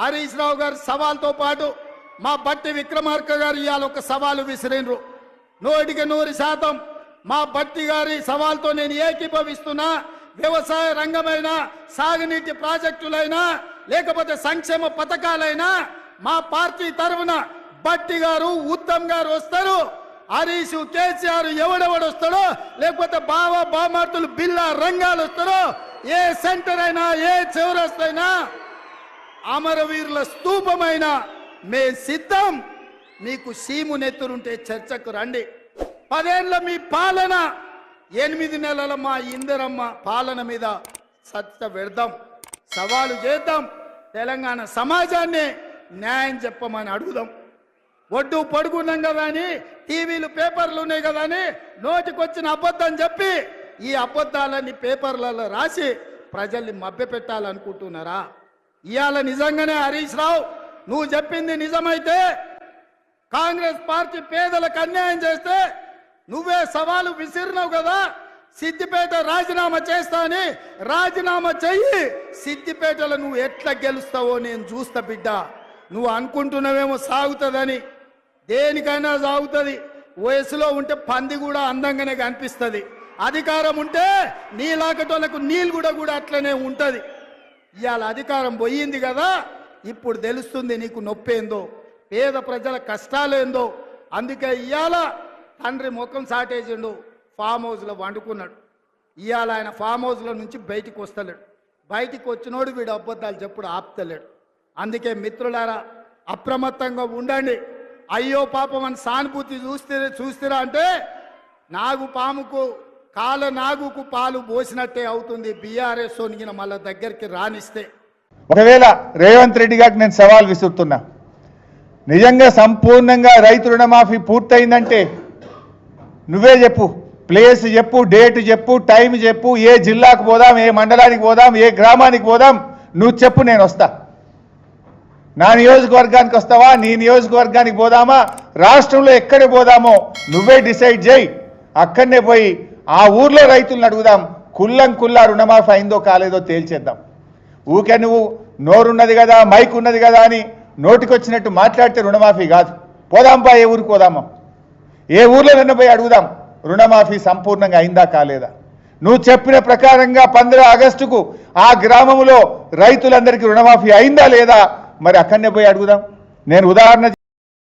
హరీష్ రావు గారు సవాల్తో పాటు మా బట్టి విక్రమార్క గారు ఇవాళ ఒక సవాలు విసిరినరు. నూటికి నూరు శాతం మా బట్టి గారి సవాల్తో నేను ఏకీభవిస్తున్నా వ్యవసాయ రంగమైనా సాగునీటి ప్రాజెక్టులైనా లేకపోతే సంక్షేమ పథకాలైనా మా పార్టీ తరఫున బట్టి గారు ఉత్తమ్ గారు వస్తారు. హరీష్ కేసీఆర్ ఎవడెవడు వస్తాడో లేకపోతే బావ బామార్తులు బిల్లా రంగాలు వస్తారో ఏ సెంటర్ అయినా ఏ చివరస్తైనా అమరవీరుల స్తూపమైన మే సిద్ధం. మీకు సీము నెత్తురుంటే చర్చకు రండి. పదేళ్ళ మీ పాలన ఎనిమిది నెలల మా ఇందరమ్మ పాలన మీద సత్త పెడదాం సవాలు చేద్దాం. తెలంగాణ సమాజాన్ని న్యాయం చెప్పమని అడుగుదాం. ఒడ్డు పడుకున్నాం కదా అని టీవీలు పేపర్లు ఉన్నాయి కదా అని నోటికొచ్చిన అబద్ధం చెప్పి ఈ అబద్ధాలన్నీ పేపర్లలో రాసి ప్రజల్ని మభ్యపెట్టాలనుకుంటున్నారా? ఇవాళ నిజంగానే హరీష్ రావు నువ్వు చెప్పింది నిజమైతే కాంగ్రెస్ పార్టీ పేదలకు అన్యాయం చేస్తే నువ్వే సవాలు విసిరినావు కదా. సిద్దిపేట రాజీనామా చేస్తా అని రాజీనామా చెయ్యి. సిద్దిపేటలో నువ్వు ఎట్లా గెలుస్తావో నేను చూస్తా బిడ్డ. నువ్వు అనుకుంటున్నావేమో సాగుతుందని. దేనికైనా సాగుతుంది. వయసులో ఉంటే పంది కూడా అందంగానే కనిపిస్తుంది. అధికారం ఉంటే నీలాకటోళ్ళకు నీళ్ళు కూడా కూడా అట్లనే ఉంటుంది. ఇవాళ అధికారం పోయింది కదా ఇప్పుడు తెలుస్తుంది నీకు నొప్పేందో పేద ప్రజల కష్టాలేందో. అందుకే ఇవాళ తండ్రి ముఖం సాటేసిండు ఫామ్ హౌస్లో వండుకున్నాడు. ఇవాళ ఆయన ఫామ్ హౌస్లో నుంచి బయటికి వస్తలేడు. బయటికి వచ్చినోడు వీడు అబద్ధాలు చెప్పుడు ఆపుతలేడు. అందుకే మిత్రులారా అప్రమత్తంగా ఉండండి. అయ్యో పాపం అని సానుభూతి చూస్తే చూస్తారా అంటే నాగు పాముకు కాలనాగుకు పాలు పోసినట్టే అవుతుంది బీఆర్ఎస్ సోనిగిన మళ్ళా దగ్గరికి రానిస్తే. ఒకవేళ రేవంత్ రెడ్డి గారికి నేను సవాల్ విసురుతున్నా నిజంగా సంపూర్ణంగా రైతు రుణమాఫీ పూర్తయిందంటే నువ్వే చెప్పు ప్లేస్ చెప్పు డేట్ చెప్పు టైం చెప్పు ఏ జిల్లాకు పోదాం ఏ మండలానికి పోదాం ఏ గ్రామానికి పోదాం నువ్వు చెప్పు నేను వస్తా. నా నియోజకవర్గానికి వస్తావా నీ నియోజకవర్గానికి పోదామా రాష్ట్రంలో ఎక్కడ పోదామో నువ్వే డిసైడ్ చేయి అక్కడనే పోయి ఆ ఊర్లో రైతులను అడుగుదాం కుల్లం కుల్లా రుణమాఫీ అయిందో కాలేదో తేల్చేద్దాం. ఊకే నువ్వు నోరున్నది కదా మైక్ ఉన్నది కదా అని నోటికొచ్చినట్టు మాట్లాడితే రుణమాఫీ కాదు. పోదాంపా ఏ ఊరికి పోదామా ఏ ఊర్లో నిన్న పోయి అడుగుదాం రుణమాఫీ సంపూర్ణంగా అయిందా కాలేదా? నువ్వు చెప్పిన ప్రకారంగా పంద్ర ఆగస్టుకు ఆ గ్రామంలో రైతులందరికీ రుణమాఫీ అయిందా లేదా? మరి అక్కడనే పోయి అడుగుదాం. నేను ఉదాహరణ